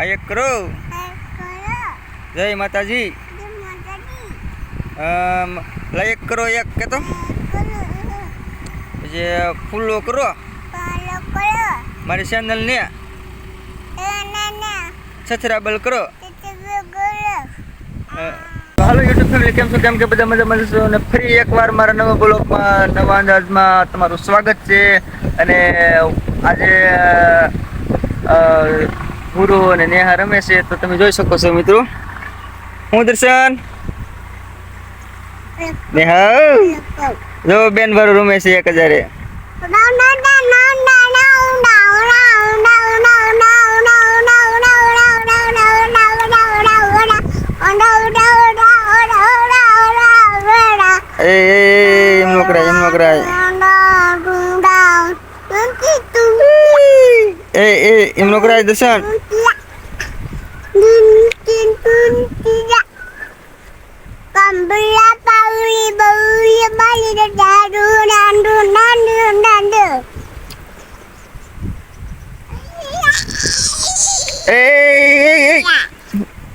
આ એક કરો. જય માતાજી. એક કરો એક કે તો પછી ફૂલો કરો. મારી ચેનલને સબસ્ક્રાઈબ કરો. અ, હાલો યુટ્યુબ ફેમિલી કેમ છો? કેમ કે બધા મજા મજા અને ફરી એકવાર મારા નવા બ્લોગમાં નવા અંદાજમાં તમારું સ્વાગત છે. અને આજે અ, ગુરુ અને નેહા રમે છે તો તમે જોઈ શકો છો મિત્રો હું દર્શન નેહા જો બેન વાળું રમે છે એક હજારે એ એ, એ, એમ નો કરાય એમ નો કરાય એ એ એમ નો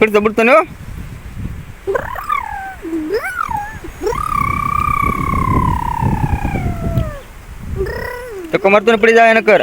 ಬಿಡ್ತ ಬಿಡ್ತಾನು ತಕೊಂಬರ್ತಾನೆ ಪಡಿದ ಏನಕ್ಕಾರ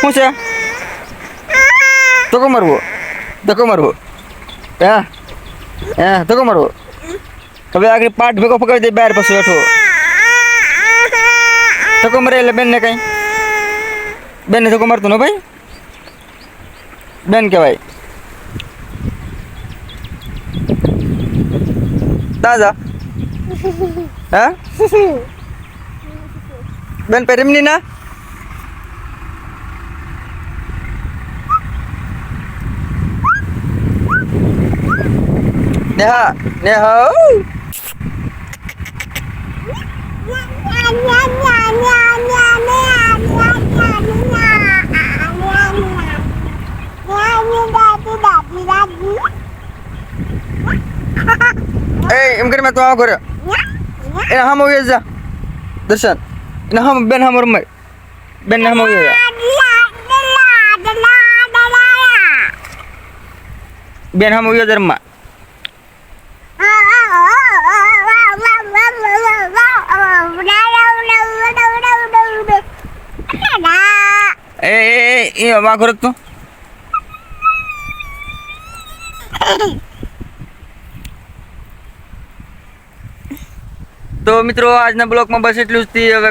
શું છે? ધક્કો મારવો. ધક્કો મારવો. હે? હા? ધક્કો મારવો. હવે આગળ પાઠ ભેગો પકડી દે, બહાર પછી બેઠો. ધક્કો મારે એટલે બેન ને કઈ. બેન ને ધક્કો મારતો ને ભાઈ? બેન કહેવાય. તાજા હા? બેન પેરેમની ના? નેહા Neha. એ એમ કરી મેં તો આવો કર્યો એને હામો વ્યો જા દર્શન એને હામ બેન હામો રમાય બેન હમ હામો વ્યો જા એ એ એ વાઘો તો મિત્રો, આજના બ્લોકમાં બસ એટલું જ હવે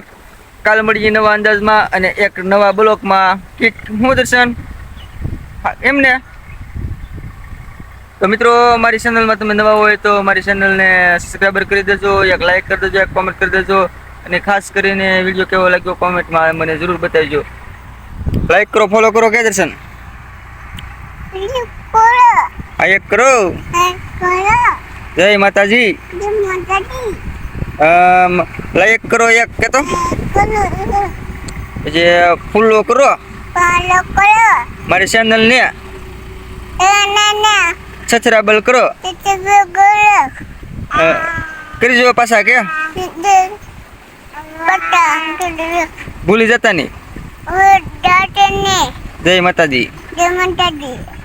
કાલ મળીએ નવા અંદાજમાં અને એક નવા બ્લોકમાં. કિક, હું દર્શન? એમને તો મિત્રો, મારી ચેનલમાં તમે નવા હોય તો મારી ચેનલને સબસ્ક્રાઈબર કરી દેજો, એક લાઇક કરી દેજો, એક કોમેન્ટ કરી દેજો અને ખાસ કરીને વીડિયો કેવો લાગ્યો કોમેન્ટમાં મને જરૂર બતાવજો. લાઈક કરો ફોલો કરો કે દર્શન આ એક કરો જય માતાજી અમ, લાઈક કરો એક કે તો પછી ફૂલો કરો મારી ચેનલને સબસ્ક્રાઈબ કરો અ, કરી જો પાછા કે ભૂલી જતા નહીં જય માતાજી minta di.